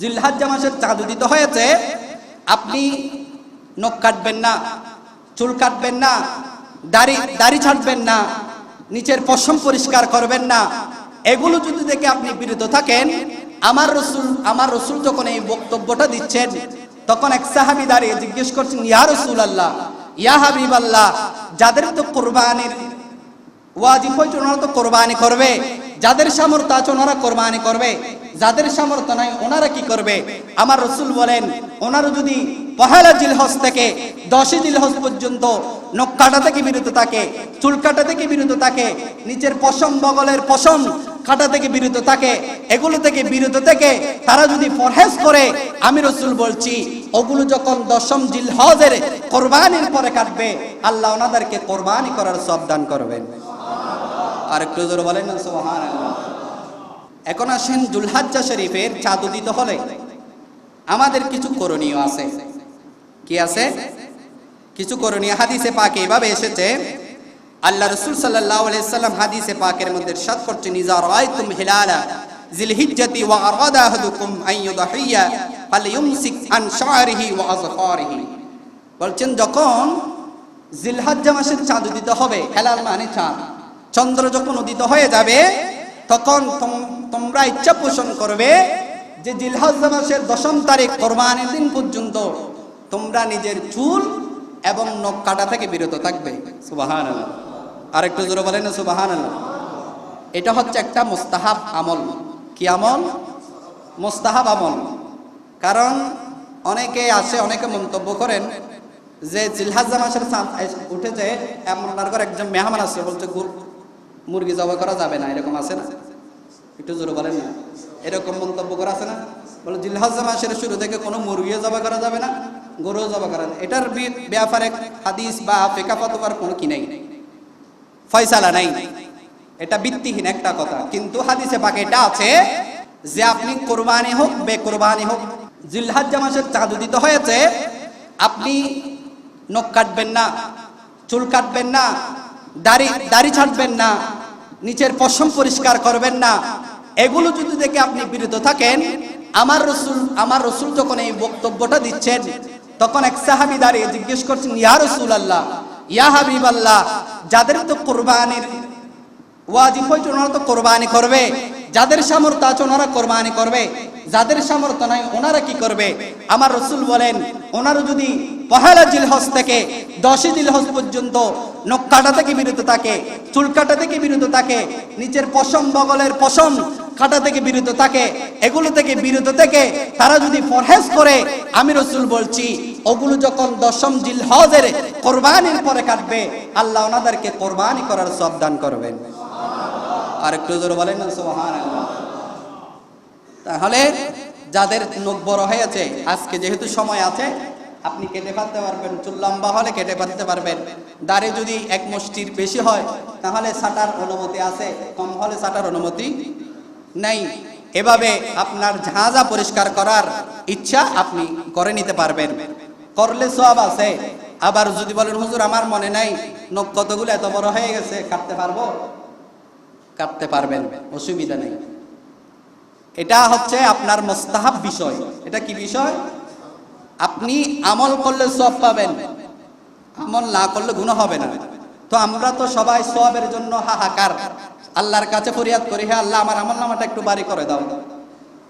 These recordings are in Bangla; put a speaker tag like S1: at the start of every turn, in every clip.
S1: জিলহাজ্জা মাসের চাঁদ উদিত হয়েছে, আপনি নখ কাটবেন না, চুল কাটবেন না, দাড়ি দাড়ি ছাড়বেন না, নিচের পশম পরিষ্কার করবেন না, এগুলো যদি দেখে আপনি বিরত থাকেন, আমার রসুল আমার রসুল যখন এই বক্তব্যটা দিচ্ছেন, তখন এক সাহাবি দাঁড়িয়ে জিজ্ঞেস করছেন, ইয়া রসুল আল্লাহ ইয়া হাবিব আল্লাহ যাদের তো কোরবানির ওয়াজিব হয়েছে, ওনারা তো কোরবানি করবে, যাদের সামর্থ্য আছে, ওনারা কোরবানি করবে। যাদের সামর্থ্য নাই, ওনারা কি করবে? আমার রসুল বলেন, ওনারা যদি পহেলা জিলহজ থেকে দশই জিলহজ পর্যন্ত নখ কাটা থেকে বিরত থাকে, চুল কাটা থেকে বিরত থাকে নিচের পশম বগলের পশম কাটা থেকে বিরত থাকে, এগুলো থেকে বিরত থেকে তারা যদি ফরহেজ করে, আমি রসুল বলছি, ওগুলো যখন দশম জিলহজের কোরবানির পরে কাটবে, আল্লাহ ওনাদেরকে কোরবানি করার সব দান করবেন। আর একটু বলেন না, সুবহানাল্লাহ। এখন আসেন জুলহাজ্জা শরীফের চাঁদ উদিত হলে। আমাদের কিছু করণীয় আছে। কি আছে? কিছু করণীয় হাদিসে পাকে এভাবে এসেছে, আল্লাহ রসুল সাল্লাম হাদিসে পাকের মধ্যে ইরশাদ করছেন ইজা রাআইতুম হিলালা ওয়া ফালইউমসিক আন শা'রিহি ওয়া আযফারিহি। বলছেন, যখন জিলহাজ্জা মাসের চাঁদ উদিত হবে, হেলাল মানে চাঁদ। চন্দ্র যখন উদিত হয়ে যাবে তখন তোমরা ইচ্ছা পোষণ করবে যে জিলহাজ্জা মাসের দশম তারিখ কোরবানির দিন পর্যন্ত তোমরা নিজের চুল এবং নখ কাটা থেকে বিরত থাকবে। সুবাহান আর একটু জোরে বলেন সুবাহান এটা হচ্ছে একটা মোস্তাহাব আমল। কি আমল? মোস্তাহাব আমল। কারণ অনেকে আসে, অনেকে মন্তব্য করেন যে জিলহাজা মাসের উঠেছে, এমন একজন মেহমান আছে বলছে মুরগি জবাই করা যাবে না, এরকম আছে না? একটু জোরে বলেন না। এরকম মন্তব্য করা আছে না? বলে, জিলহাজা মাসের শুরু থেকে কোনো মুরগিও জবাই করা যাবে না, গরুও জবাই করা এটার ব্যাপারে হাদিস বা ফেকা ফতোয়ার কোনো কি নেই? ফয়সালা নাই। এটা ভিত্তিহীন একটা কথা। কিন্তু হাদিসে পাকে এটা আছে যে আপনি কোরবানি হোক বে কোরবানি হোক জিলহাজ্জা মাসের চাঁদ উদিত হয়েছে, আপনি নখ কাটবেন না, চুল কাটবেন না, দাড়ি দাড়ি ছাড়বেন না নিচের পশম পরিষ্কার করবেন না। এগুলো যদি দেখে আপনি বিরত থাকেন, আমার রসুল আমার রসুল যখন এই বক্তব্যটা দিচ্ছেন, তখন এক সাহাবি দাঁড়িয়ে জিজ্ঞেস করছেন, ইয়া রসুল আল্লাহ ইয়া হাবিব আল্লাহ যাদের তো কোরবানির ওয়াজিব হয়েছে, ওনারা তো কোরবানি করবে। যাদের সামর্থ্য আছে, ওনারা কোরবানি করবে। যাদের সামর্থ্য নাই, ওনারা কি করবে? আমার রসুল বলেন ওনারা যদি পহেলা জিলহজ থেকে দশই জিলহজ পর্যন্ত নখ থেকে বিরত থাকে, চুল কাটা থেকে বিরত থাকে, নিচের পশম, বগলের পশম কাটা থেকে বিরত থাকে, এগুলো থেকে বিরত থেকে তারা যদি ফরহেজ করে, আমি রসুল বলছি, ওগুলো যখন দশম জিলহজের কোরবানির পরে কাটবে, আল্লাহ ওনাদেরকে কোরবানি করার সব দান করবেন। আর একটু জোরে বলেন না, সুবহানাল্লাহ। তাহলে যাদের নখ বড় হয়েছে, আজকে যেহেতু সময় আছে, আপনি কেটে ফেলতে পারবেন, চুল লম্বা হলে কেটে ফেলতে পারবেন। দাড়ি যদি এক মুষ্টির বেশি হয়, তাহলে সাটার অনুমতি আছে, কম হলে সাটার অনুমতি নেই। এভাবে আপনার ঝাঁঝা পরিষ্কার করার ইচ্ছা আপনি করে নিতে পারবেন। করলে সব আছে। আবার যদি বলেন, হুজুর, আমার মনে নাই, নখ কতগুলো এত বড় হয়ে গেছে, কাটতে পারব? কাটতে পারবেন, অসুবিধা নেই। এটা হচ্ছে আপনার মোস্তাহাব বিষয়। এটা কি বিষয়? আপনি আমল করলে সব পাবেন, আমল না করলে গুণ হবে না। তো আমরা তো সবাই সবের জন্য হাহাকার। আল্লাহর কাছে ফরিয়াদ করি হ্যাঁ আল্লাহ, আমার আমল নামাটা একটু বাড়ি করে দাও।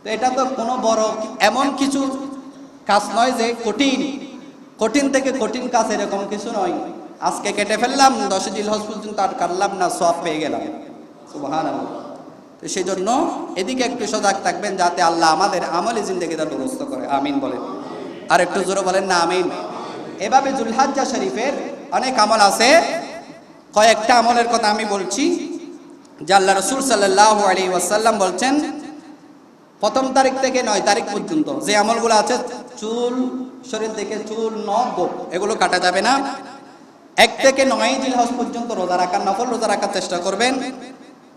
S1: তো এটা তো কোনো বড়, এমন কিছু কাজ নয় যে কঠিন। কঠিন থেকে কঠিন কাজ এরকম কিছু নয়। আজকে কেটে ফেললাম দশ জিল হজ পর্যন্ত আর কাটলাম না সব পেয়ে গেলাম। সুবহানাল্লাহ। তো সেই জন্য এদিকে একটু সজাগ থাকবেন যাতে আল্লাহ আমাদের আমলে জিন্দগিটা দুরস্ত করে। আমিন বলেন। আর একটু জোরে বলেন না, আমিন। এভাবে জুলহাজ্জা শরীফের অনেক আমল আছে। কয়েকটা আমলের কথা আমি বলছি, যে আল্লাহ রসুল সাল্লাহ আলী ওয়াসাল্লাম বলছেন, প্রথম তারিখ থেকে নয় তারিখ পর্যন্ত। যে আমলগুলো আছে, চুল, শরীর থেকে চুল গোপ, এগুলো কাটা যাবে না। এক থেকে নয় জিল হজ পর্যন্ত রোজা রাখার, নফল রোজা রাখার চেষ্টা করবেন।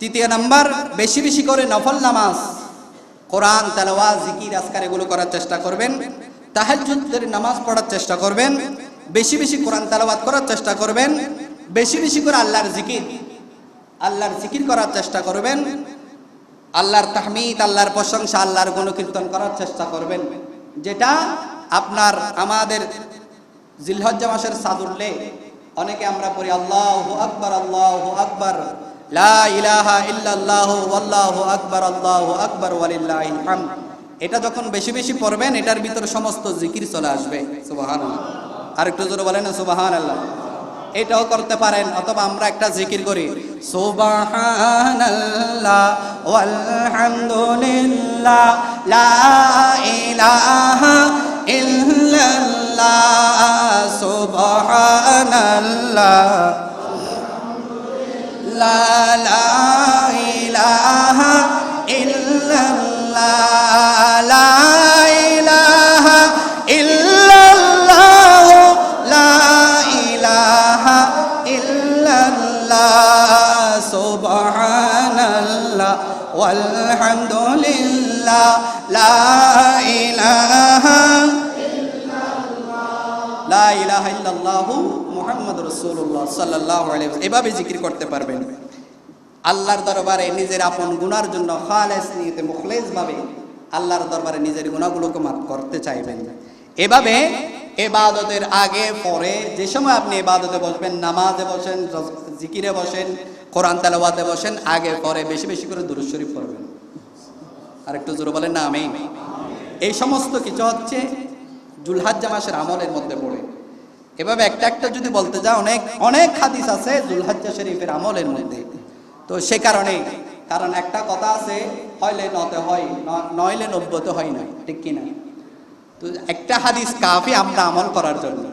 S1: তৃতীয় নাম্বার, বেশি বেশি করে নফল নামাজ। কোরআন তেলাওয়া জিকির আজকার এগুলো করার চেষ্টা করবেন। তাহাজ্জুদের নামাজ পড়ার চেষ্টা করবেন। বেশি বেশি কোরআন, তেলাওয়াত করার চেষ্টা করবেন। বেশি বেশি করে আল্লাহর জিকির আল্লাহর জিকির করার চেষ্টা করবেন। আল্লাহর তাহমিদ, আল্লাহর প্রশংসা, আল্লাহর গুণকীর্তন করার চেষ্টা করবেন। যেটা আপনার আমাদের জিলহজ্জা মাসের সাদুল্লে, অনেকে আমরা পড়ি, আল্লাহ আকবর, আল্লাহ আকবার। লা ইলাহা আল্লাহু আকবার আল্লাহু আকবার এটা যখন বেশি বেশি পড়বেন, এটার ভিতরে সমস্ত জিকির চলে আসবে। সুবহানাল্লাহ। আর একটু জোরে বলেন না, সুবহানাল্লাহ। এটাও করতে পারেন, অথবা আমরা একটা জিকির করি, সুবহানাল্লাহ ওয়ালহামদুলিল্লাহ, লা ইলাহা লা লা ইলাহা ইল্লাল্লাহ লা ইলাহা ইল্লাল্লাহ লা ইলাহা ইল্লাল্লাহ সাল্লাল্লাহু আলাইহি ওয়াসাল্লাম এভাবে জিকির করতে পারবেন। আল্লাহর দরবারে নিজের আপন গুনার জন্য খালেস নিয়তে মুখলেস ভাবে আল্লাহর দরবারে নিজের গুনাহগুলোকে মাফ করতে চাইবেন। এভাবে এবাদতের আগে, পরে যে সময় আপনি এবাদতে বসবেন, নামাজে বসেন জিকিরে বসেন, কোরআন তেলাওয়াতে বসেন, আগে, পরে বেশি বেশি করে দুরূদ শরীফ পড়বেন। আর একটু জোরে বলেন না আমি এই সমস্ত কিছু হচ্ছে জুলহাজ্জা মাসের আমলের মধ্যে পড়ে। এভাবে একটা একটা যদি বলতে যা অনেক অনেক হাদিস আছে জুলহাজ্জা শরীফের আমলের মধ্যে। তো সে কারণে, কারণ একটা কথা আছে, হইলে নতে হয় নইলে নব্বতে হয় না, ঠিক কিনা তো একটা হাদিস কাফি আমরা আমল করার জন্য।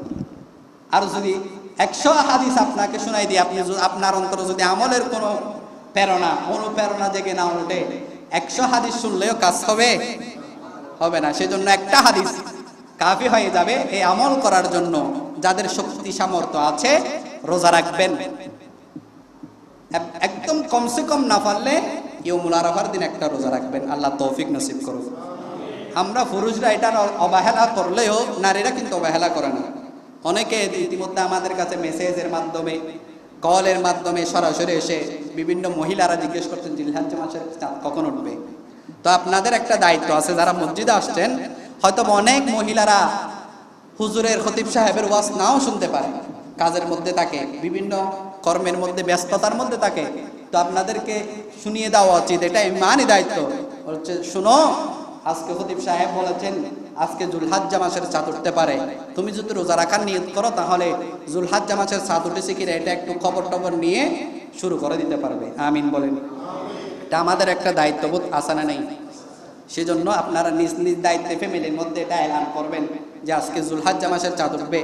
S1: আর যদি একশো হাদিস আপনাকে শোনাই দিই, আপনি আপনার অন্তরে যদি আমলের কোনো প্রেরণা, অনুপ্রেরণা জেগে না ওঠে একশো হাদিস শুনলেও কাজ হবে? হবে না। সেজন্য একটা হাদিস কাফি হয়ে যাবে, এই আমল করার জন্য। যাদের শক্তি সামর্থ্য আছে, রোজা রাখবেন। একদম কমসে কম না পারলে ইয়মুল আরাফার দিন একটা রোজা রাখবেন। আল্লাহ তৌফিক নসিব করুন আমরা পুরুষরা এটার অবহেলা করলেও নারীরা কিন্তু অবহেলা করে না। অনেকে ইতিমধ্যে আমাদের কাছে মেসেজের মাধ্যমে, কলের মাধ্যমে সরাসরি এসে বিভিন্ন মহিলারা জিজ্ঞেস করছেন জিলহাজ্জ মাসের কখন উঠবে? তো আপনাদের একটা দায়িত্ব আছে, যারা মসজিদে আসছেন হয়তো অনেক মহিলারা হুজুরের খতিব সাহেবের ওয়াজ নাও শুনতে পারে। কাজের মধ্যে থাকে, বিভিন্ন কর্মের মধ্যে, ব্যস্ততার মধ্যে থাকে। তো আপনাদেরকে শুনিয়ে দেওয়া উচিত এটা ইমানই দায়িত্ব। হচ্ছে শুনো, আজকে খতিব সাহেব বলেছেন, আজকে জুলহাজ্জা মাসের চাঁদ উঠতে পারে। তুমি যদি রোজা রাখার নিয়ত করো, তাহলে জুলহাজ্জা মাসের চাঁদ উঠেছে কিনা, এটা একটু খবর টবর নিয়ে শুরু করে দিতে পারবে। আমিন বলেন। এটা আমাদের একটা দায়িত্ববোধ, আছে না নেই? সেজন্য আপনারা নিজ নিজ দায়িত্বে ফ্যামিলির মধ্যে এটা এলান করবেন যে আজকে জুলহাজ্জা মাসের চাঁদ উঠবে।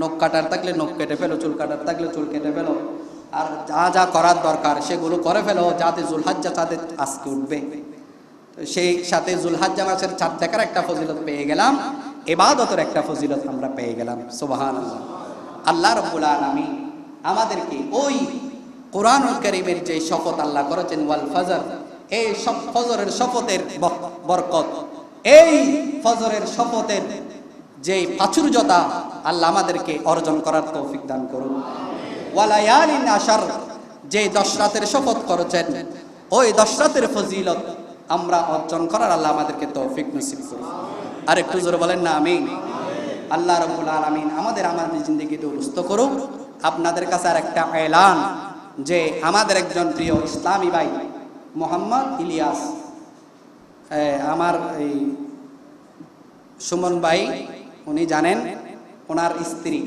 S1: নখ কাটার থাকলে নখ কেটে ফেলো, চুল কাটার থাকলে চুল কেটে ফেলো। আর যা যা করার দরকার সেগুলো করে ফেলো যাতে জুলহাজ্জা চাঁদে আজকে উঠবে। সেই সাথে জুলহাজ্জা মাসের চাঁদ দেখার একটা ফজিলত পেয়ে গেলাম, এবাদতের একটা ফজিলত আমরা পেয়ে গেলাম। সুবাহান আল্লাহ আল্লাহ রব্বুল আলমী আমাদেরকে ওই কোরআন করিমের যে শপথ আল্লাহ করেছেন, ওয়াল ফজর এই ফজরের শপথের বরকত। এই ফজরের শপথের যে প্রাচুর্যতা আল্লাহ আমাদেরকে অর্জন করার তৌফিক দান করুন। ওয়ালায়ালিন আশার যে দশ রাতের শপথ করেছেন, ওই দশ রাতের ফজিলত আমরা অর্জন করার আল্লাহ আমাদেরকে তৌফিক নসিব করুন। আর একটু জোরে বলেন না আমি আল্লাহ রব্বুল আলমিন আমাদের আমার জিন্দগি দুরুস্ত করুক। আপনাদের কাছে আর একটা এলান যে আমাদের একজন প্রিয় ইসলামী ভাই মোহাম্মদ ইলিয়াস আমার এই সুমন ভাই উনি জানেন ওনার স্ত্রী।